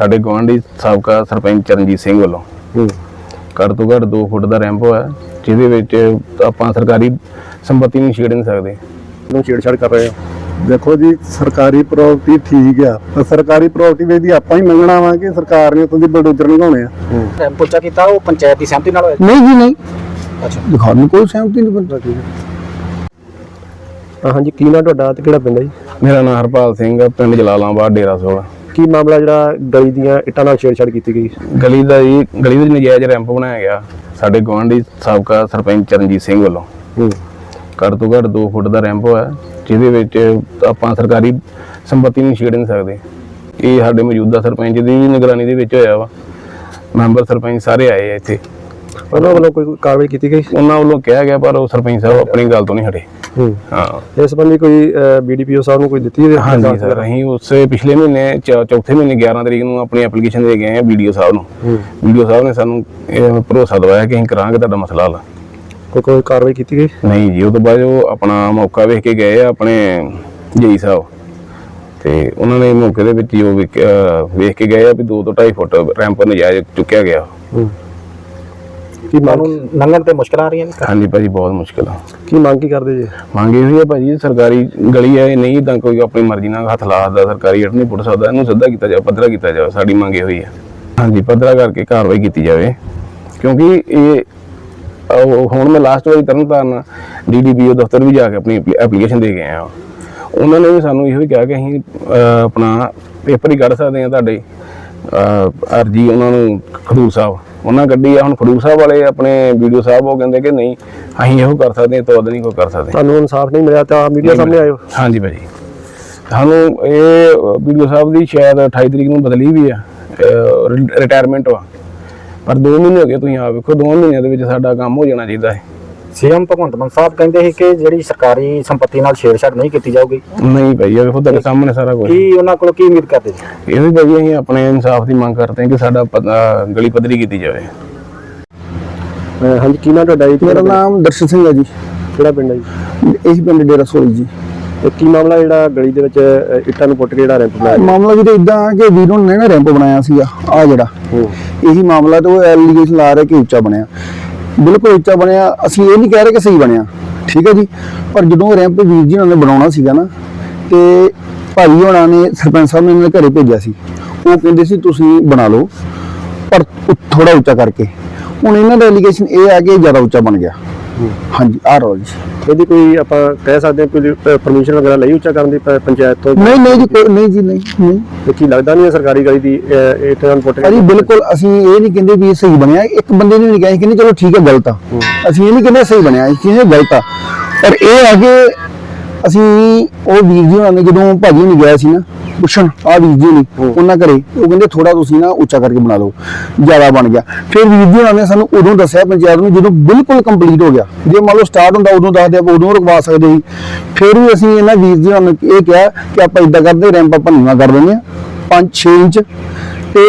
ਸਾਡੇ ਗੁਆਂਢੀ ਸਾਬਕਾ ਸਰਪੰਚ ਚਰਨਜੀਤ ਸਿੰਘ ਵੱਲੋਂ। ਘੱਟ ਤੋਂ ਘੱਟ 2 ਫੁੱਟ ਦਾ ਰੈਂਪ ਹੋਇਆ ਜਿਹਦੇ ਵਿੱਚ ਆਪਾਂ ਸਰਕਾਰੀ ਸੰਪਤੀ ਨੂੰ ਛੇੜ ਨਹੀਂ ਸਕਦੇ। ਨੂੰ ਛੇੜਛਾੜ ਕਰ ਰਹੇ ਹੋ। ਦੇਖੋ ਜੀ ਸਰਕਾਰੀ ਪ੍ਰਾਪਰਟੀ ਠੀਕ ਆ ਪਰ ਸਰਕਾਰੀ ਪ੍ਰਾਪਰਟੀ ਵਿੱਚ ਦੀ ਆਪਾਂ ਹੀ ਮੰਗਣਾ ਵਾ ਕਿ ਸਰਕਾਰ ਨੇ ਉਤੋਂ ਦੀ ਬਲਡੋਜ਼ਰ ਲਗਾਉਣੇ ਆ। ਪੁੱਛਾ ਕੀਤਾ ਉਹ ਪੰਚਾਇਤ ਦੀ ਸਹਿਮਤੀ ਨਾਲ ਹੋਇਆ? ਨਹੀਂ ਜੀ ਨਹੀਂ। ਅੱਛਾ। ਸਾਨੂੰ ਕੋਈ ਸਹਿਮਤੀ ਨਹੀਂ ਬੰਦਾ ਠੀਕ ਹਾਂ ਹਾਂਜੀ ਕੀ ਨਾਂ ਤੁਹਾਡਾ ਤੇ ਕਿਹੜਾ ਪਿੰਡ ਹੈ ਜੀ? ਮੇਰਾ ਨਾਮ ਹਰਪਾਲ ਸਿੰਘ ਆ, ਪਿੰਡ ਜਲਾਲਾਬਾਦ ਡੇਰਾ ਸੋਲ। ਕੀ ਮਾਮਲਾ ਜਿਹੜਾ ਗਲੀ ਦੀਆਂ ਇੱਟਾਂ ਨਾਲ ਛੇੜਛਾੜ ਕੀਤੀ ਗਈ? ਗਲੀ ਦਾ ਜੀ ਗਲੀ ਵਿੱਚ ਨਜਾਇਜ਼ ਰੈਂਪ ਬਣਾਇਆ ਗਿਆ। ਸਾਡੇ ਗੁਆਂਢੀ ਸਾਬਕਾ ਸਰਪੰਚ ਚਰਨਜੀਤ ਸਿੰਘ ਵੱਲੋਂ। ਹੂੰ। ਘੱਟ ਤੋਂ ਘੱਟ 2 ਫੁੱਟ ਦਾ ਰੈਂਪ ਹੋਇਆ ਜਿਹਦੇ ਵਿੱਚ ਆਪਾਂ ਸਰਕਾਰੀ ਸੰਪਤੀ ਨੂੰ ਛੇੜ ਨਹੀਂ ਸਕਦੇ। ਇਹ ਸਾਡੇ ਮੌਜੂਦਾ ਸਰਪੰਚ ਦੀ ਨਿਗਰਾਨੀ ਦੇ ਵਿੱਚ ਹੋਇਆ ਵਾ। ਮੈਂਬਰ ਸਰਪੰਚ ਸਾਰੇ ਆਏ ਆ ਇੱਥੇ। ਉਹਨਾਂ ਵੱਲੋਂ ਕੋਈ ਕਾਰਵਾਈ ਕੀਤੀ ਗਈ? ਉਹਨਾਂ ਵੱਲੋਂ ਕਿਹਾ ਗਿਆ ਪਰ ਉਹ ਸਰਪੰਚ ਸਾਹਿਬ ਆਪਣੀ ਗੱਲ ਤੋਂ ਨਹੀਂ ਹਟੇ। ਹੂੰ। ਹਾਂ। ਇਸ ਸੰਬੰਧੀ ਕੋਈ ਬੀਡੀਪੀਓ ਸਾਹਿਬ ਨੂੰ ਕੋਈ ਦਿੱਤੀ ਹੈ ਹਾਂਜੀ ਸਰ ਅਸੀਂ ਉਸੇ ਪਿਛਲੇ ਮਹੀਨੇ ਚੌਥੇ ਮਹੀਨੇ 11 ਤਰੀਕ ਨੂੰ ਆਪਣੀ ਐਪਲੀਕੇਸ਼ਨ ਦੇ ਗਏ ਆ ਵੀਡੀਓ ਸਾਹਿਬ ਨੂੰ। ਵੀਡੀਓ ਸਾਹਿਬ ਨੇ ਸਾਨੂੰ ਇਹ ਭਰੋਸਾ ਦਵਾਇਆ ਕਿ ਅਸੀਂ ਕਰਾਂਗੇ ਤੁਹਾਡਾ ਮਸਲਾ ਹੱਲ। ਕੋਈ ਕੋਈ ਕਾਰਵਾਈ ਕੀਤੀ ਗਈ? ਨਹੀਂ ਜੀ ਉਹ ਤੋਂ ਬਾਅਦ ਉਹ ਆਪਣਾ ਮੌਕਾ ਵੇਖ ਕੇ ਗਏ ਆ ਆਪਣੇ ਜਈ ਸਾਹਿਬ। ਤੇ ਉਹਨਾਂ ਨੇ ਮੌਕੇ ਦੇ ਵਿੱਚ ਹੀ ਉਹ ਵੇਖ- ਕੇ ਗਏ ਆ ਵੀ 2 ਤੋਂ 2.5 ਫੁੱਟ ਰੈਂਪ ਨਜਾਇਜ਼ ਚੁੱਕਿਆ ਗਿਆ। ਹੂੰ। ਕੀ ਮੰਗ ਤੁਹਾਨੂੰ ਲੰਘਣ ਤੇ ਮੁਸ਼ਕਲ ਆ ਰਹੀਆਂ ਨੇ ਹਾਂਜੀ ਭਾਜੀ ਬਹੁਤ ਮੁਸ਼ਕਿਲ ਆ। ਕੀ ਮੰਗ ਕੀ ਕਰਦੇ ਜੀ? ਮੰਗੇ ਹੋਈ ਹੈ ਭਾਜੀ ਸਰਕਾਰੀ ਗਲੀ ਹੈ ਇਹ ਨਹੀਂ ਤਾਂ ਕੋਈ ਆਪਣੀ ਮਰਜ਼ੀ ਨਾਲ ਹੱਥ ਲਾ ਸਕਦਾ ਸਰਕਾਰੀ ਹੱਟ ਨਹੀਂ ਪੁੱਟ ਸਕਦਾ ਇਹਨੂੰ ਸਿੱਧਾ ਕੀਤਾ ਜਾਵੇ ਪੱਧਰਾ ਕੀਤਾ ਜਾਵੇ ਸਾਡੀ ਮੰਗ ਹੋਈ ਹੈ ਹਾਂਜੀ ਪੱਧਰਾ ਕਰਕੇ ਕਾਰਵਾਈ ਕੀਤੀ ਜਾਵੇ। ਕਿਉਂਕਿ ਇਹ ਉਹ ਹੁਣ ਮੈਂ ਲਾਸਟ ਵਾਰੀ ਤਰਨਤਾਰਨ ਡੀਡੀਪੀਓ ਦਫ਼ਤਰ ਵੀ ਜਾ ਕੇ ਆਪਣੀ ਐਪਲੀਕੇਸ਼ਨ ਦੇ ਕੇ ਆਇਆ ਉਹਨਾਂ ਨੇ ਵੀ ਸਾਨੂੰ ਇਹੋ ਹੀ ਕਿਹਾ ਕਿ ਅਸੀਂ ਅਹ, ਆਪਣਾ ਪੇਪਰ ਹੀ ਕੱਢ ਸਕਦੇ ਹਾਂ ਤੁਹਾਡੇ ਅਹ, ਅਰਜੀ ਉਹਨਾਂ ਨੂੰ ਖਡੂਰ ਸਾਹਿਬ। ਉਹਨਾਂ ਕੱਢੀ ਆ ਹੁਣ ਖਡੂਰ ਸਾਹਿਬ ਵਾਲੇ ਆਪਣੇ ਵੀਡੀਓ ਸਾਹਿਬ ਉਹ ਕਹਿੰਦੇ ਕਿ ਨਹੀਂ ਅਸੀਂ ਇਹੋ ਕਰ ਸਕਦੇ ਹਾਂ ਤੋਂ ਵੱਧ ਨਹੀਂ ਕੋਈ ਕਰ ਸਕਦੇ। ਤੁਹਾਨੂੰ ਇਨਸਾਫ ਨਹੀਂ ਮਿਲਿਆ ਤਾਂ ਮੀਡੀਆ ਸਾਹਮਣੇ ਆਇਓ। ਹਾਂਜੀ ਭਾਜੀ। ਸਾਨੂੰ ਇਹ ਵੀਡੀਓ ਸਾਹਿਬ ਦੀ ਸ਼ਾਇਦ 28 ਤਰੀਕ ਨੂੰ ਬਦਲੀ ਵੀ ਆ ਰਿਟਾਇਰਮੈਂਟ ਵਾ। ਪਰ 2 ਮਹੀਨੇ ਹੋ ਗਏ ਤੁਸੀਂ ਆ ਵੇਖੋ 2 ਮਹੀਨਿਆਂ ਦੇ ਵਿੱਚ ਸਾਡਾ ਕੰਮ ਹੋ ਜਾਣਾ ਚਾਹੀਦਾ ਹੈ। ਸੀਐਮ ਭਗਵੰਤ ਮਾਨ ਸਾਹਿਬ ਕਹਿੰਦੇ ਸੀ ਕਿ ਜਿਹੜੀ ਸਰਕਾਰੀ ਸੰਪਤੀ ਨਾਲ ਛੇੜਛਾੜ ਨਹੀਂ ਕੀਤੀ ਜਾਊਗੀ। ਨਹੀਂ ਭਾਈ ਇਹ ਵੇਖੋ ਤੁਹਾਡੇ ਸਾਹਮਣੇ ਸਾਰਾ ਕੁਝ ਕੀ ਉਹਨਾਂ ਕੋਲੋਂ ਕੀ ਉਮੀਦ ਕਰਦੇ ਜੀ? ਇਹ ਵੀ ਭਾਈ ਅਸੀਂ ਆਪਣੇ ਇਨਸਾਫ ਦੀ ਮੰਗ ਕਰਦੇ ਹਾਂ ਕਿ ਸਾਡਾ ਪਤਾ- ਗਲੀ ਪੱਧਰੀ ਕੀਤੀ ਜਾਵੇ। ਅਹ ਹਾਂਜੀ ਕੀ ਨਾਂ ਤੁਹਾਡਾ ਜੀ? ਤੇ ਮੇਰਾ ਨਾਮ ਦਰਸ਼ਨ ਸਿੰਘ ਹੈ ਜੀ। ਕਿਹੜਾ ਪਿੰਡ ਹੈ ਜੀ? ਇਹੀ ਪਿੰਡ ਡੇਰਾ ਸੋਲੀ ਜੀ। ਤੇ ਕੀ ਮਾਮਲਾ ਜਿਹੜਾ ਗਲੀ ਦੇ ਵਿੱਚ ਅਹ, ਇੱਟਾਂ ਨੂੰ ਪੁੱਟ ਕੇ ਜਿਹੜਾ ਰੈਂਪ ਬਣਾਇਆ? ਮਾਮਲਾ ਵੀਰੇ ਇਦਾਂ ਕਿ ਵੀਰੋਂ ਨੇ ਨਾ ਰੈਂਪ ਬਣਾਇਆ ਸੀਗਾ ਆ ਜਿਹੜਾ। ਇਹੀ ਮਾਮਲਾ ਤੇ ਉਹ ਐਲੀਗੇਸ਼ਨ ਲਾ ਰਹੇ ਕਿ ਉੱਚਾ ਬਣਿਆ। ਬਿਲਕੁਲ ਉੱਚਾ ਬਣਿਆ। ਅਸੀਂ ਇਹ ਨਹੀਂ ਕਹਿ ਰਹੇ ਕਿ ਸਹੀ ਬਣਿਆ। ਠੀਕ ਹੈ ਜੀ? ਪਰ ਜਦੋਂ ਰੈਂਪ ਵੀਰ ਜੀ ਉਹਨਾਂ ਨੇ ਬਣਾਉਣਾ ਸੀਗਾ ਨਾ, ਤੇ ਭਾਈ ਹੋਣਾ ਨੇ ਸਰਪੰਚ ਸਾਹਿਬ ਨੇ ਇਹਨਾਂ ਦੇ ਘਰੇ ਭੇਜਿਆ ਸੀ। ਉਹ ਕਹਿੰਦੇ ਸੀ, ਤੁਸੀਂ ਬਣਾ ਲਓ। ਪਰ ਥੋੜਾ ਉੱਚਾ ਕਰਕੇ। ਹੁਣ ਇਹਨਾਂ ਦਾ ਐਲੀਗੇਸ਼ਨ ਇਹ ਆ ਕਿ ਜ਼ਿਆਦਾ ਉੱਚਾ ਬਣ ਗਿਆ। ਹਾਂਜੀ ਆ ਰੋ ਜੀ। ਇਹਦੀ ਕੋਈ ਆਪਾਂ ਕਹਿ ਸਕਦੇ ਹਾਂ ਕੋਈ ਪਰਮਿਸ਼ਨ ਵਗੈਰਾ ਲਈ ਉੱਚਾ ਕਰਨ ਦੀ ਪ- ਪੰਚਾਇਤ ਤੋਂ? ਨਹੀਂ ਨਹੀਂ ਜੀ ਕੋਈ ਨਹੀਂ ਜੀ ਨਹੀਂ ਨਹੀਂ। ਤੇ ਕੀ ਲੱਗਦਾ ਨਹੀਂ ਹੈ ਸਰਕਾਰੀ ਗਲੀ ਦੀ ਅਹ, ਇੱਟਾਂ ਨੂੰ ਪੁੱਟ ਬਿਲਕੁਲ ਅਸੀਂ ਇਹ ਨਹੀਂ ਕਹਿੰਦੇ ਵੀ ਇਹ ਸਹੀ ਬਣਿਆ। ਇੱਕ ਬੰਦੇ ਨੇ ਨਹੀਂ ਕਿਹਾ ਸੀ ਕਹਿੰਦੇ ਚਲੋ ਠੀਕ ਹੈ ਗਲਤ ਆ। ਅਸੀਂ ਇਹ ਨਹੀਂ ਕਹਿੰਦੇ ਸਹੀ ਬਣਿਆ ਇਹ ਚੀਜ਼ ਗਲਤ ਆ। ਪਰ ਇਹ ਹੈ ਕਿ ਅਸੀਂ ਉਹ ਵੀਰ ਜੀ ਹੋਣਾ ਨੇ ਜਦੋਂ ਭਾਜੀ ਨਹੀਂ ਗਿਆ ਸੀ ਨਾ ਪੁੱਛਣ ਆ ਵੀਰ ਜੀ ਨੇ ਉਹਨਾਂ ਘਰੇ? ਉਹ ਕਹਿੰਦੇ ਥੋੜਾ ਤੁਸੀਂ ਨਾ ਉੱਚਾ ਕਰਕੇ ਬਣਾ ਲਓ ਜ਼ਿਆਦਾ ਬਣ ਗਿਆ। ਫਿਰ ਵੀਰ ਜੀ ਹੋਣਾ ਨੇ ਸਾਨੂੰ ਉਦੋਂ ਦੱਸਿਆ ਪੰਚਾਇਤ ਨੂੰ ਜਦੋਂ ਬਿਲਕੁਲ ਕੰਪਲੀਟ ਹੋ ਗਿਆ। ਜੇ ਮੰਨ ਲਓ ਸਟਾਰਟ ਹੁੰਦਾ ਉਦੋਂ ਦੱਸਦੇ ਆਪਾਂ ਉਦੋਂ ਰਖਵਾ ਸਕਦੇ ਸੀ। ਫਿਰ ਵੀ ਅਸੀਂ ਇਹਨਾਂ ਵੀਰ ਜੀ ਨੂੰ ਇਹ ਕਿਹਾ ਕਿ ਆਪਾਂ ਇਦਾਂ ਕਰਦੇ ਰੈਂਪ ਆਪਾਂ ਨੀਵਾਂ ਕਰ ਦਿੰਦੇ ਆ 5-6 ਇੰਚ। ਤੇ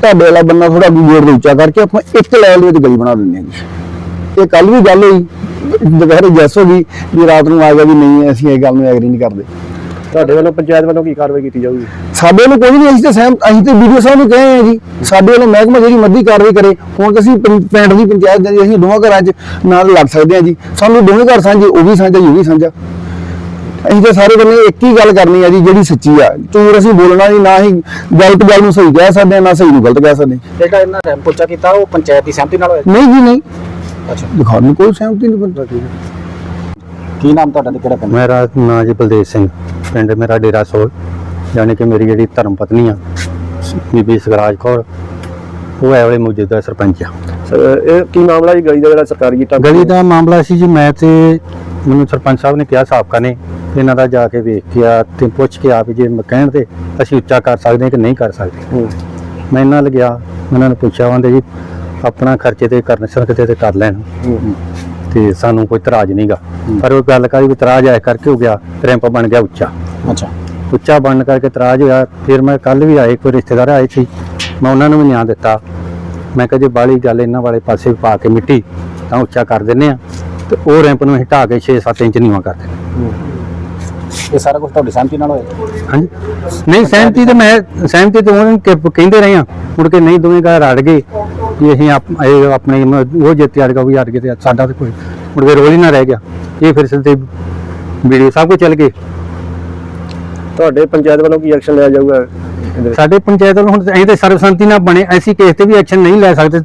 ਤੁਹਾਡੇ ਵਾਲਾ ਬੰਦਾ ਥੋੜਾ ਗੇੜ ਦੇ ਉੱਚਾ ਕਰਕੇ ਆਪਾਂ ਇੱਕ ਲੈਵਲ ਵਿੱਚ ਗਲੀ ਬਣਾ ਦਿੰਦੇ ਜੀ। ਇਹ ਕੱਲ ਵੀ ਗੱਲ ਹੋਈ ਦੁਪਹਿਰੇ ਜੈਸ ਹੋ ਗਈ ਵੀ ਰਾਤ ਨੂੰ ਆ ਗਿਆ ਵੀ ਨਹੀਂ ਅਸੀਂ ਇਹ ਗੱਲ ਨੂੰ ਐਗਰੀ ਨਹੀਂ ਕਰਦੇ। ਤੁਹਾਡੇ ਵੱਲੋਂ ਪੰਚਾਇਤ ਵੱਲੋਂ ਕੀ ਕਾਰਵਾਈ ਕੀਤੀ ਜਾਊਗੀ? ਸਾਡੇ ਵੱਲੋਂ ਕੋਈ ਨਹੀਂ ਅਸੀਂ ਤਾਂ ਸਹਿਮ ਅਸੀਂ ਤੇ ਵੀਡੀਓ ਸਾਹਿਬ ਨੂੰ ਕਹੇ ਆ ਜੀ ਸਾਡੇ ਵੱਲੋਂ ਮਹਿਕਮਾ ਜਿਹੜੀ ਮੱਦੀ ਕਾਰਵਾਈ ਕਰੇ ਹੁਣ ਤਾਂ ਅਸੀਂ ਪਿੰ- ਪਿੰਡ ਦੀ ਪੰਚਾਇਤ ਦੇ ਅਸੀਂ ਦੋਵਾਂ ਘਰਾਂ 'ਚ ਨਾਲ ਲੜ ਸਕਦੇ ਹਾਂ ਜੀ। ਸਾਨੂੰ ਦੋਵੇਂ ਘਰ ਸਾਂਝੇ ਉਹ ਵੀ ਸਾਂਝਾ ਇਹ ਵੀ ਸਾਂਝਾ। ਅਸੀਂ ਤਾਂ ਸਾਰੇ ਬੰਨੇ ਇੱਕ ਹੀ ਗੱਲ ਕਰਨੀ ਆ ਜੀ ਜਿਹੜੀ ਸੱਚੀ ਆ। ਝੂਠ ਅਸੀਂ ਬੋਲਣਾ ਨਹੀਂ ਨਾ ਹੀ ਗਲਤ ਗੱਲ ਨੂੰ ਸਹੀ ਕਹਿ ਸਕਦੇ ਹਾਂ ਨਾ ਸਹੀ ਨੂੰ ਗਲਤ ਕਹਿ ਸਕਦੇ ਹਾਂ। ਜਿਹੜਾ ਇਹਨਾਂ ਟਾਈਮ ਪੁੱਛਾ ਕੀਤਾ ਉਹ ਪੰਚਾਇਤ ਦੀ ਸਹਿਮਤੀ ਨਾਲ ਹੋਇਆ ਨਹੀਂ ਜੀ ਨਹੀਂ। ਅੱਛਾ। ਦਿਖਾਉਣ ਨੂੰ ਕੋਈ ਸਹਿਮਤੀ ਨਹੀਂ ਬੰਦਾ ਕੀ ਨਾਮ ਤੁਹਾਡਾ ਤੇ ਕਿਹੜਾ ਪਿੰਡ ਮੇਰਾ ਨਾਂ ਜੀ ਬਲਦੇਵ ਸਿੰਘ। ਪਿੰਡ ਮੇਰਾ ਡੇਰਾ ਸੋਲ ਯਾਨੀ ਕਿ ਮੇਰੀ ਜਿਹੜੀ ਧਰਮ ਪਤਨੀ ਆ ਬੀਬੀ ਸਗਰਾਜ ਕੌਰ ਉਹ ਹੈ ਵਾਲੇ ਮੌਜੂਦਾ ਸਰਪੰਚ ਆ। ਸਰ, ਇਹ ਕੀ ਮਾਮਲਾ ਜੀ? ਗਲੀ ਦਾ ਜਿਹੜਾ ਸਰਕਾਰੀ ਇੱਟਾਂ ਗਲੀ ਦਾ ਮਾਮਲਾ ਸੀ ਜੀ ਮੈਂ ਤੇ ਮੈਨੂੰ ਸਰਪੰਚ ਸਾਹਿਬ ਨੇ ਕਿਹਾ ਸਾਬਕਾ ਨੇ ਇਹਨਾਂ ਦਾ ਜਾ ਕੇ ਵੇਖ ਕੇ ਆ ਤੇ ਪੁੱਛ ਕੇ ਆ ਵੀ ਜੇ ਮੈਂ ਕਹਿਣ ਤੇ ਅਸੀਂ ਉੱਚਾ ਕਰ ਸਕਦੇ ਹਾਂ ਕਿ ਨਹੀਂ ਕਰ ਸਕਦੇ। ਹੂੰ। ਮੈਂ ਇਹਨਾਂ ਨਾਲ ਗਿਆ ਉਹਨਾਂ ਨੇ ਪੁੱਛਿਆ ਉਹਦੇ ਜੀ ਆਪਣਾ ਖਰਚੇ ਤੇ ਕਰਨ ਸਕਦੇ ਤੇ ਕਰ ਲੈਣ। ਤੇ ਸਾਨੂੰ ਕੋਈ ਇਤਰਾਜ਼ ਨਹੀਂਗਾ ਪਰ ਉਹ ਗੱਲ ਕਰੀ ਵੀ ਇਤਰਾਜ਼ ਆਇਆ ਕਰਕੇ ਹੋ ਗਿਆ ਰੈਂਪ ਬਣ ਗਿਆ ਉੱਚਾ। ਅੱਛਾ। ਉੱਚਾ ਬਣਨ ਕਰਕੇ ਇਤਰਾਜ਼ ਹੋਇਆ। ਫਿਰ ਮੈਂ ਕੱਲ ਵੀ ਆਏ ਕੋਈ ਰਿਸ਼ਤੇਦਾਰ ਆਏ ਸੀ। ਮੈਂ ਉਹਨਾਂ ਨੂੰ ਵੀ ਨਿਆਂ ਦਿੱਤਾ। ਮੈਂ ਕਿਹਾ ਜੇ ਬਾਲੀ ਗੱਲ ਇਹਨਾਂ ਵਾਲੇ ਪਾਸੇ ਪਾ ਕੇ ਮਿੱਟੀ ਤਾਂ ਉੱਚਾ ਕਰ ਦਿੰਨੇ ਆ ਤੇ ਉਹ ਰੈਂਪ ਨੂੰ ਹਟਾ ਕੇ 6-7 ਇੰਚ ਨੀਵਾਂ ਕਰ ਦਿੰਦੇ ਇਹ ਸਾਰਾ ਕੁਝ ਤੁਹਾਡੀ ਸਹਿਮਤੀ ਨਾਲ ਹੋਇਆ? ਹਾਂਜੀ। ਨਹੀਂ ਸਹਿਮਤੀ ਤੇ ਮੈਂ ਸਹਿਮਤੀ ਤੇ ਉਹਨਾਂ ਕਿ ਕਹਿੰਦੇ ਰਹੇ ਆ ਮੁੜ ਕੇ ਨਹੀਂ ਦੋਵੇਂ ਘਰ ਅੜ ਗਏ। ਵੀ ਅਸੀਂ ਆਪਣੇ ਉਹ ਜਿੱਤ ਅੜ ਗਿਆ ਉਹ ਅੜ ਗਏ ਤੇ ਸਾਡਾ ਤੇ ਕੋਈ ਮੁੜ ਕੇ ਰੋਲ ਹੀ ਨਾ ਰਹਿ ਗਿਆ। ਇਹ ਫਿਰ ਸਿੱਧੇ ਵੀਡੀਓ ਸਭ ਕੁਝ ਚੱਲ ਗਏ। ਤੁਹਾਡੇ ਪੰਚਾਇਤ ਵੱਲੋਂ ਕੀ ਐਕਸ਼ਨ ਲਿਆ ਜਾਊਗਾ? ਇਹਦੇ ਵਿੱਚ? ਸਾਡੇ ਪੰਚਾਇਤ ਵੱਲੋਂ ਹੁਣ ਅਸੀਂ ਤੇ ਸਰਬਸੰਮਤੀ ਨਾਲ ਬਣੇ ਐਸੀ ਕੇਸ ਤੇ ਵੀ ਐਕਸ਼ਨ ਨਹੀਂ ਲੈ ਸਕਦੇ।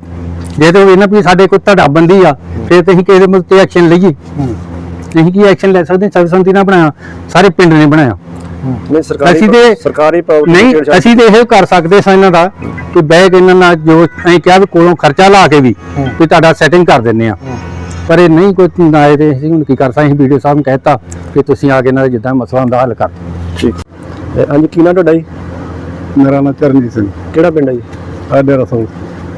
ਜੇ ਤੇ ਇਹਨਾਂ ਵੀ ਸਾਡੇ ਕੋਈ ਧੜਾ ਬੰਦੀ ਆ ਫਿਰ ਤੇ ਅਸੀਂ ਕਿਸੇ ਦੇ ਮੁੱਦੇ ਤੇ ਐਕਸ਼ਨ ਲਈਏ। ਅਸੀਂ ਕੀ ਐਕਸ਼ਨ ਲੈ ਸਕਦੇ? ਹਾਂ? ਸਰਬਸੰਮਤੀ ਨਾਲ ਬਣਾਇਆ ਸਾਰੇ ਪਿੰਡ ਨੇ ਬਣਾਇਆ। ਨਹੀਂ ਸਰਕਾਰੀ ਅਸੀਂ ਤੇ- ਸਰਕਾਰੀ property ਨਹੀਂ ਅਸੀਂ ਤੇ ਇਹ ਕਰ ਸਕਦੇ ਸਾਂ ਇਹਨਾਂ ਦਾ ਕਿ ਬਹਿ ਕੇ ਇਹਨਾਂ ਨਾਲ ਜੋ ਅਸੀਂ ਕਿਹਾ ਵੀ ਕੋਲੋਂ ਖਰਚਾ ਲਾ ਕੇ ਵੀ ਵੀ ਤੁਹਾਡਾ ਸੈਟਿੰਗ ਕਰ ਦਿੰਨੇ ਆ ਪਰ ਇਹ ਨਹੀਂ ਕੋਈ ਆਏ ਤੇ ਅਸੀਂ ਹੁਣ ਕੀ ਕਰ ਸਕਦੇ? ਅਸੀਂ ਵੀਡੀਓ ਸਾਹਿਬ ਨੂੰ ਕਹਿਤਾ ਕਿ ਤੁਸੀਂ ਆ ਕੇ ਇਹਨਾਂ ਦਾ ਜਿੱਦਾਂ ਮਸਲਾ ਹੁੰਦਾ ਹੱਲ ਕਰ ਦਿਓ। ਠੀਕ। ਹਾਂਜੀ ਕੀ ਨਾਂ ਤੁਹਾਡਾ ਜੀ? ਮੇਰਾ ਨਾਮ ਚਰਨਜੀਤ ਸਿੰਘ। ਕਿਹੜਾ ਪਿੰਡ ਹੈ ਜੀ? ਸਾਡੇ ਰਸੋਂ।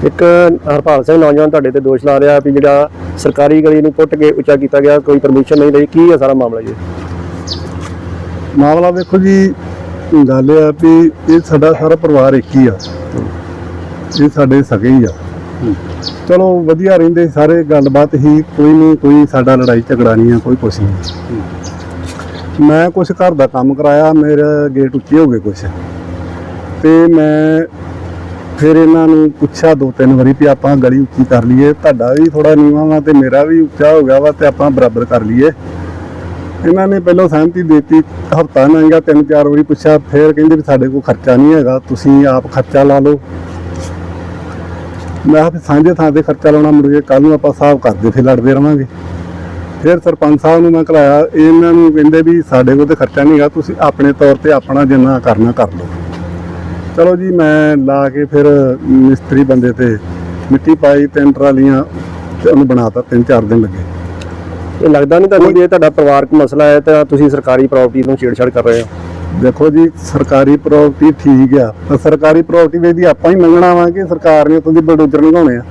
ਇੱਕ ਹਰਪਾਲ ਸਿੰਘ ਨੌਜਵਾਨ ਤੁਹਾਡੇ ਤੇ ਦੋਸ਼ ਲਾ ਰਿਹਾ ਵੀ ਜਿਹੜਾ ਸਰਕਾਰੀ ਗਲੀ ਨੂੰ ਪੁੱਟ ਕੇ ਉੱਚਾ ਕੀਤਾ ਗਿਆ ਕੋਈ ਪਰਮਿਸ਼ਨ ਨਹੀਂ ਲਈ। ਕੀ ਹੈ ਸਾਰਾ ਮਾਮਲਾ ਜੀ? ਮਾਮਲਾ ਵੇਖੋ ਜੀ ਗੱਲ ਇਹ ਆ ਵੀ ਇਹ ਸਾਡਾ ਸਾਰਾ ਪਰਿਵਾਰ ਇੱਕ ਹੀ ਆ। ਇਹ ਸਾਡੇ ਸਗੇ ਹੀ ਆ। ਚਲੋ ਵਧੀਆ ਰਹਿੰਦੇ ਸਾਰੇ ਗੱਲਬਾਤ ਹੀ ਕੋਈ ਨਹੀਂ ਕੋਈ ਸਾਡਾ ਲੜਾਈ ਝਗੜਾ ਨਹੀਂ ਆ ਕੋਈ ਕੁਛ ਨਹੀਂ। ਮੈਂ ਕੁਛ ਘਰ ਦਾ ਕੰਮ ਕਰਾਇਆ, ਮੇਰੇ ਗੇਟ ਉੱਚੇ ਹੋ ਗਏ ਕੁਛ। ਤੇ ਮੈਂ ਫਿਰ ਇਹਨਾਂ ਨੂੰ ਪੁੱਛਿਆ ਦੋ ਤਿੰਨ ਵਾਰੀ ਵੀ ਆਪਾਂ ਗਲੀ ਉੱਚੀ ਕਰ ਲਈਏ, ਤੁਹਾਡਾ ਵੀ ਥੋੜਾ ਨੀਵਾਂ ਵਾ ਤੇ ਮੇਰਾ ਵੀ ਉੱਚਾ ਹੋ ਗਿਆ ਵਾ ਤੇ ਆਪਾਂ ਬਰਾਬਰ ਕਰ ਲਈਏ। ਇਹਨਾਂ ਨੇ ਪਹਿਲਾਂ ਸਹਿਮਤੀ ਦਿੱਤੀ, ਹਫਤਾ ਲੰਘ ਤਿੰਨ ਚਾਰ ਵਾਰੀ ਪੁੱਛਿਆ, ਫਿਰ ਕਹਿੰਦੇ ਵੀ ਸਾਡੇ ਕੋਲ ਖਰਚਾ ਨਹੀਂ ਹੈਗਾ, ਤੁਸੀਂ ਆਪ ਖਰਚਾ ਲਾ ਲਓ। ਮੈਂ ਕਿਹਾ ਸਾਂਝੇ ਥਾਂ ਤੇ ਖਰਚਾ ਲਾਉਣਾ ਮੁੜ ਕੇ ਕੱਲ ਨੂੰ ਆਪਾਂ ਹਿਸਾਬ ਕਰਦੇ ਫਿਰ ਲੜਦੇ ਰਵਾਂਗੇ। ਫਿਰ ਸਰਪੰਚ ਸਾਹਿਬ ਨੂੰ ਮੈਂ ਕਲਾਇਆ ਇਹਨਾਂ ਨੂੰ ਕਹਿੰਦੇ ਵੀ ਸਾਡੇ ਕੋਲ ਤੇ ਖਰਚਾ ਨਹੀਂ ਹੈਗਾ ਤੁਸੀਂ ਆਪਣੇ ਤੌਰ ਤੇ ਆਪਣਾ ਜਿੰਨਾ ਕਰਨਾ ਕਰ ਲਓ। ਚਲੋ ਜੀ ਮੈਂ ਲਾ ਕੇ ਫਿਰ ਮਿਸਤਰੀ ਬੰਦੇ ਤੇ ਮਿੱਟੀ ਪਾਈ ਤਿੰਨ ਟਰਾਲੀਆਂ ਤੇ ਉਹਨੂੰ ਬਣਾਤਾ ਤਿੰਨ ਚਾਰ ਦਿਨ ਲੱਗੇ। ਇਹ ਲੱਗਦਾ ਨਹੀਂ ਤੁਹਾਨੂੰ ਵੀ ਇਹ ਤੁਹਾਡਾ ਪਰਿਵਾਰਕ ਮਸਲਾ ਹੈ ਤਾਂ ਤੁਸੀਂ ਸਰਕਾਰੀ ਪ੍ਰਾਪਰਟੀ ਨੂੰ ਛੇੜਛਾੜ ਕਰ ਰਹੇ ਹੋ? ਦੇਖੋ ਜੀ ਸਰਕਾਰੀ ਪ੍ਰਾਪਰਟੀ ਠੀਕ ਆ ਪਰ ਸਰਕਾਰੀ ਪ੍ਰਾਪਰਟੀ ਵੇਦੀ ਦੀ ਆਪਾਂ ਹੀ ਮੰਗਣਾ ਵਾ ਕਿ ਸਰਕਾਰ ਨੇ ਉਤੋਂ ਦੀ ਬਲਡੋਜ਼ਰ ਲਗਾਉਣੇ ਆ।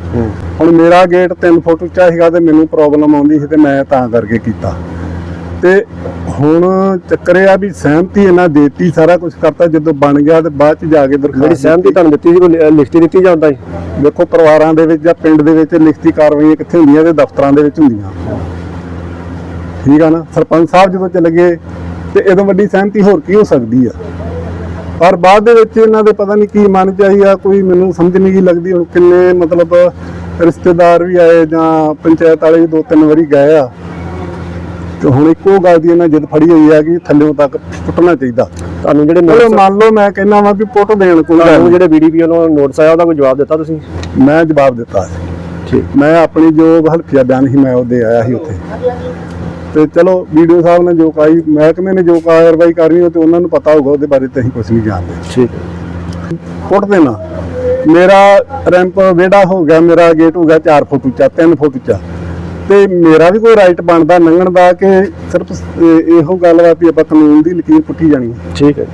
ਹੁਣ ਮੇਰਾ ਗੇਟ 3 ਫੁੱਟ ਉੱਚਾ ਸੀਗਾ ਤੇ ਮੈਨੂੰ ਪ੍ਰੋਬਲਮ ਆਉਂਦੀ ਸੀ ਤੇ ਮੈਂ ਤਾਂ ਕਰਕੇ ਕੀਤਾ। ਤੇ ਹੁਣ ਚੱਕਰ ਇਹ ਆ ਵੀ ਸਹਿਮਤੀ ਇਹਨਾਂ ਦੇਤੀ ਸਾਰਾ ਕੁਝ ਕਰਤਾ ਜਦੋਂ ਬਣ ਗਿਆ ਤੇ ਬਾਅਦ ਚ ਜਾ ਕੇ ਜਿਹੜੀ ਦਰਖਾਸਤ ਸਹਿਮਤੀ ਤੁਹਾਨੂੰ ਦਿੱਤੀ ਸੀ ਕੋਈ ਲਿਖਤੀ ਦਿੱਤੀ ਜਾਂਦਾ ਜੀ ਦੇਖੋ ਪਰਿਵਾਰਾਂ ਦੇ ਵਿੱਚ ਜਾਂ ਪਿੰਡ ਦੇ ਵਿੱਚ ਲਿਖਤੀ ਕਾਰਵਾਈਆਂ ਕਿੱਥੇ ਹੁੰਦੀਆਂ ਤੇ ਦਫ਼ਤਰਾਂ ਦੇ ਵਿੱਚ ਹੁੰਦੀਆਂ। ਠੀਕ ਆ ਨਾ? ਸਰਪੰਚ ਸਾਹਿਬ ਜਦੋਂ ਚਲੇ ਗਏ ਤੇ ਇਹਦੋਂ ਵੱਡੀ ਸਹਿਮਤੀ ਹੋਰ ਕੀ ਹੋ ਸਕਦੀ ਆ? ਪਰ ਬਾਅਦ ਦੇ ਵਿੱਚ ਇਹਨਾਂ ਦੇ ਪਤਾ ਨਹੀਂ ਕੀ ਮਨ ਚ ਆਈ ਆ ਕੋਈ ਮੈਨੂੰ ਸਮਝ ਨਹੀਂ ਗਈ ਲੱਗਦੀ ਹੁਣ ਕਿੰਨੇ ਮਤਲਬ ਰਿਸ਼ਤੇਦਾਰ ਵੀ ਆਏ ਜਾਂ ਪੰਚਾਇਤ ਵਾਲੇ ਵੀ ਦੋ ਤਿੰਨ ਵਾਰੀ ਗਏ ਆ। ਤੇ ਹੁਣ ਇੱਕੋ ਗੱਲ ਦੀ ਇਹਨਾਂ ਜਿੱਦ ਫੜੀ ਹੋਈ ਆ ਕਿ ਥੱਲਿਓਂ ਤੱਕ ਪੁੱਟਣਾ ਚਾਹੀਦਾ। ਤੁਹਾਨੂੰ ਜਿਹੜੇ ਚਲੋ ਮੰਨ ਲਓ ਮੈਂ ਕਹਿੰਦਾ ਵਾਂ ਵੀ ਪੁੱਟ ਦੇਣ ਕੋਈ ਤੁਹਾਨੂੰ। ਜਿਹੜੇ ਬੀਡੀਪੀ ਵੱਲੋਂ ਨੋਟਿਸ ਆਇਆ ਉਹਦਾ ਕੋਈ ਜਵਾਬ ਦਿੱਤਾ ਤੁਸੀਂ? ਮੈਂ ਜਵਾਬ ਦਿੱਤਾ। ਠੀਕ। ਮੈਂ ਆਪਣੀ ਜੋ ਹਲਫੀਆ ਬਿਆਨ ਸੀ ਮੈਂ ਉਹਦੇ ਆਇਆ ਸੀ ਉੱਥੇ। ਤੇ ਚਲੋ ਵੀਡੀਓ ਸਾਹਿਬ ਨੇ ਜੋ ਕਾਈ ਮਹਿਕਮੇ ਨੇ ਜੋ ਕਾਰਵਾਈ ਕਰਨੀ ਉਹ ਤੇ ਉਹਨਾਂ ਨੂੰ ਪਤਾ ਹੋਊਗਾ ਉਹਦੇ ਬਾਰੇ ਤੇ ਅਸੀਂ ਕੁਝ ਨਹੀਂ ਜਾਣਦੇ। ਠੀਕ। ਪੁੱਟ ਦੇਣਾ ਮੇਰਾ ਰੈਂਪ ਵਿਹੜਾ ਹੋ ਗਿਆ ਮੇਰਾ ਗੇਟ ਹੋ ਗਿਆ 4 ਫੁੱਟ ਉੱਚਾ 3 ਫੁੱਟ ਉੱਚਾ। ਤੇ ਮੇਰਾ ਵੀ ਕੋਈ ਰਾਈਟ ਬਣਦਾ ਲੰਘਣ ਦਾ ਕਿ ਸਿਰਫ ਇਹ- ਗੱਲ ਵਾ ਵੀ ਆਪਾਂ ਕਾਨੂੰਨ ਦੀ ਲਕੀਰ ਪੁੱਟੀ ਜਾਣੀ। ਠੀਕ ਹੈ